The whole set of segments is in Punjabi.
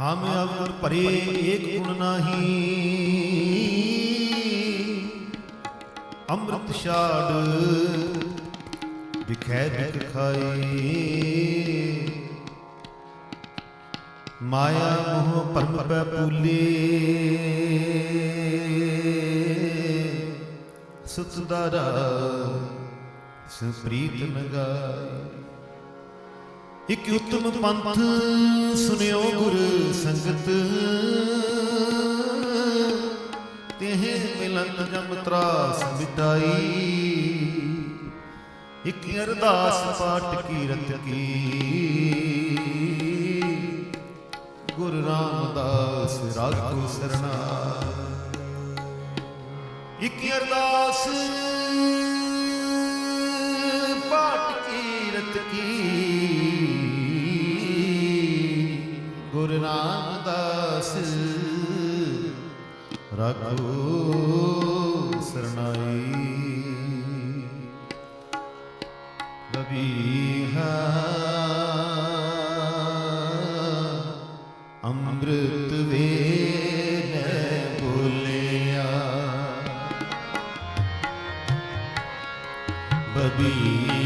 ਹਮ ਅਵਰ ਭਰੇ ਏਕ ਗੁਣ ਨਾਹੀ। ਅੰਮ੍ਰਿਤ ਛਾੜ ਵਿਖੈ ਦੁਖ ਖਾਏ। ਮਾਇਆ ਮੋਹ ਭਰਮ ਪੈ ਪੂਲੇ ਸੁਤਦਾਰਾ ਸੁਪ੍ਰੀਤ ਨਗਾਏ। ਇਕ ਉਤਮ ਪੰਥ, ਸੁਨਿਓ ਗੁਰ ਸੰਗਤ। ਤੇਹ ਮਿਲਨ ਜਮ ਤਰਾਸ ਮਿਟਾਈ। ਇਕ ਅਰਦਾਸ ਪਾਟ ਕੀ ਕੀ। ਗੁਰੂ ਰਾਮਦਾਸ ਰਾਖੋ ਸਰਣਾ ਇਕ ਅਰਦਾਸ ਪਾਠ ਕੀਰਤ ਕੀ। ਗੁਰੂ ਰਾਮਦਾਸ ਰਾਖੋ ਸ਼ਰਨਾਈ। ਬਬੀਹਾ ਅੰਮ੍ਰਿਤ ਵੇਲੇ ਬੋਲਿਆ ਬਬੀ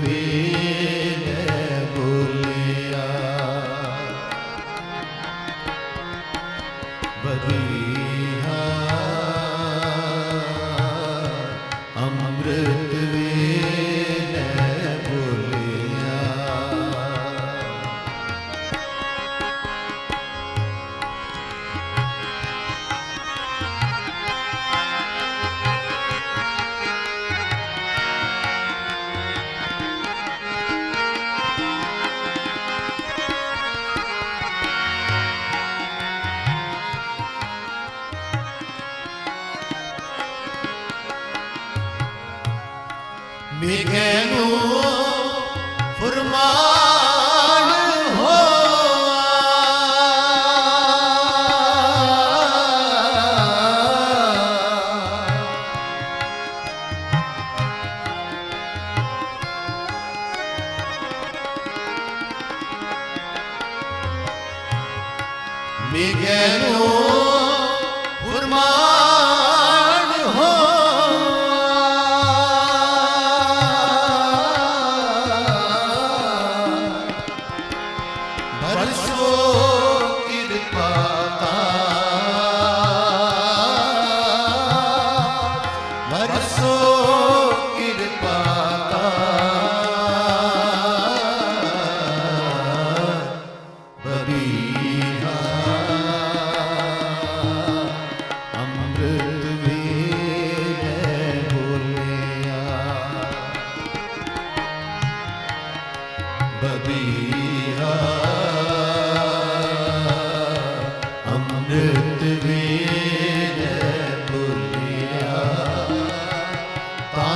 ਮੇਘੇ ਨੂੰ ਫਰਮਾਨ ਹੋਆ। ਮੇਘੇ ਨੂੰ ਫਰਮਾਨ Barış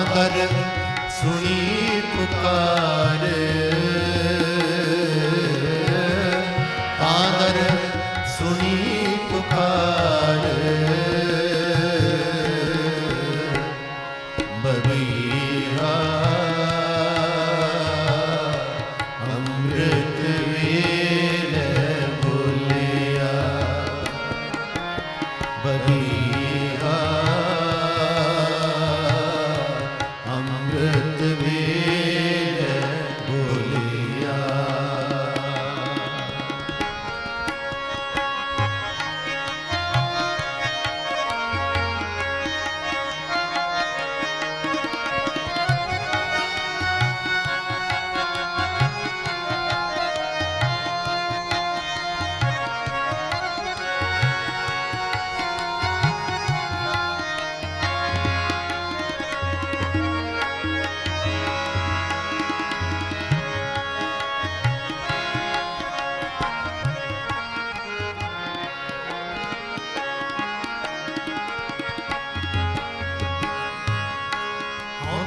ਤਾਂ ਸੁਣੀ ਪੁਕਾਰ।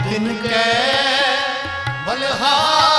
ਤਿਨ ਕੈ ਬਲਹਾਰ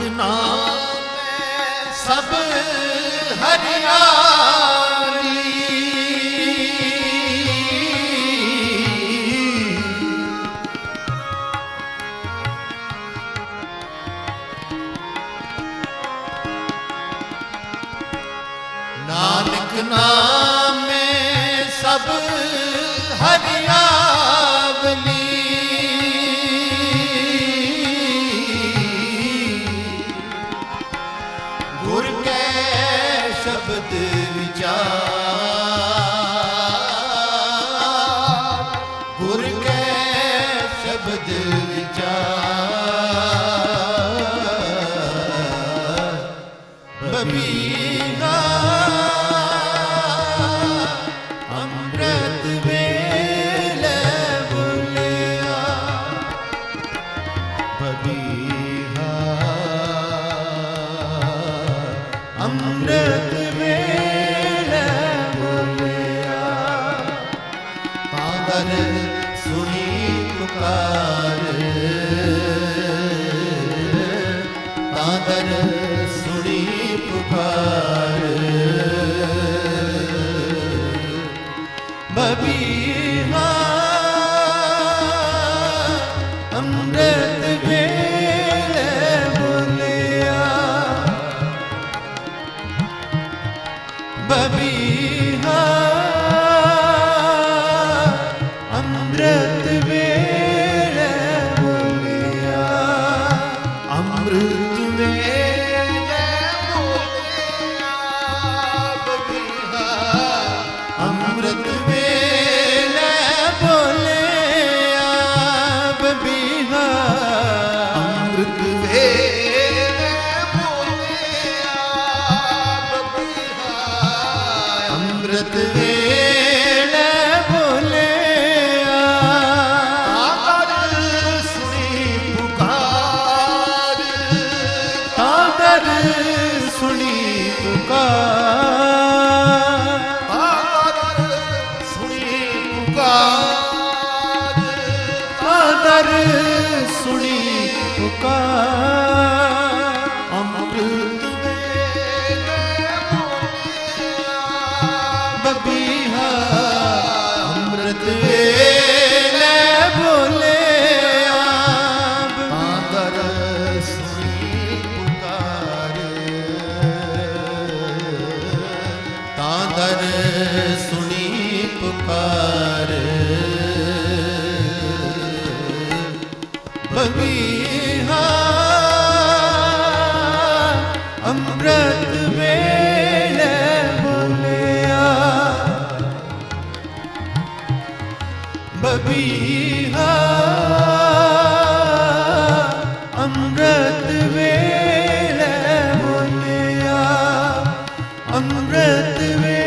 ਨਾਨਕ ਨਾਮੈ ਸਭ ਹਰਿਆਲੀ। ਨਾਨਕ ਅੰਮ੍ਰਿਤ ਵੇਲੇ ਪੁਕਾਰ ਸੁਣੀ ਪੁਕਾਰ अमृत में